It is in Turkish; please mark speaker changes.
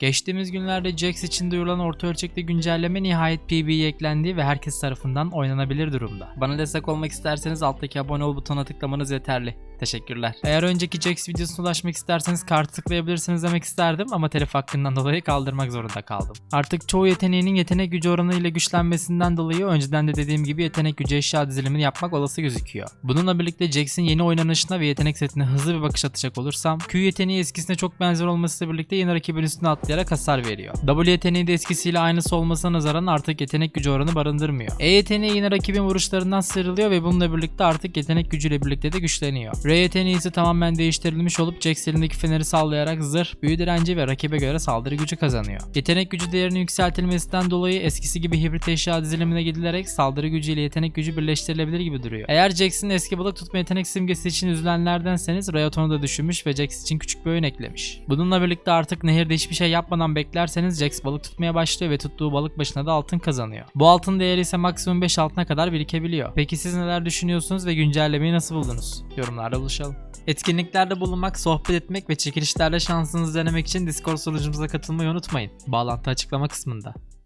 Speaker 1: Geçtiğimiz günlerde Jax için duyurulan orta ölçekli güncelleme nihayet PB'ye eklendi ve herkes tarafından oynanabilir durumda. Bana destek olmak isterseniz alttaki abone ol butonuna tıklamanız yeterli. Teşekkürler. Eğer önceki Jax videosuna ulaşmak isterseniz kart tıklayabilirsiniz demek isterdim ama telif hakkından dolayı kaldırmak zorunda kaldım. Artık çoğu yeteneğinin yetenek gücü oranı ile güçlenmesinden dolayı önceden de dediğim gibi yetenek gücü eşya dizilimini yapmak olası gözüküyor. Bununla birlikte Jax'in yeni oynanışına ve yetenek setine hızlı bir bakış atacak olursam Q yeteneği eskisine çok benzer olmasıyla birlikte yine rakibin üstüne atlayarak hasar veriyor. W yeteneği de eskisiyle aynısı olmasına nazaran artık yetenek gücü oranı barındırmıyor. E yeteneği yine rakibin vuruşlarından sıyrılıyor ve bununla birlikte artık yetenek gücüyle birlikte de güçleniyor. R yeteneği tamamen değiştirilmiş olup Jax elindeki feneri sallayarak zırh, büyü direnci ve rakibe göre saldırı gücü kazanıyor. Yetenek gücü değerinin yükseltilmesinden dolayı eskisi gibi hibrit eşya dizilimine gidilerek saldırı gücü ile yetenek gücü birleştirilebilir gibi duruyor. Eğer Jax'in eski balık tutma yetenek simgesi için üzülenlerdenseniz Riot onu da düşünmüş ve Jax için küçük bir oyun eklemiş. Bununla birlikte artık nehirde hiçbir şey yapmadan beklerseniz Jax balık tutmaya başlıyor ve tuttuğu balık başına da altın kazanıyor. Bu altın değeri ise maksimum 5 altına kadar birikebiliyor. Peki siz neler düşünüyorsunuz ve güncellemeyi nasıl buldunuz? Yorumlarda buluşalım. Etkinliklerde bulunmak, sohbet etmek ve çekilişlerde şansınızı denemek için Discord sunucumuza katılmayı unutmayın. Bağlantı açıklama kısmında.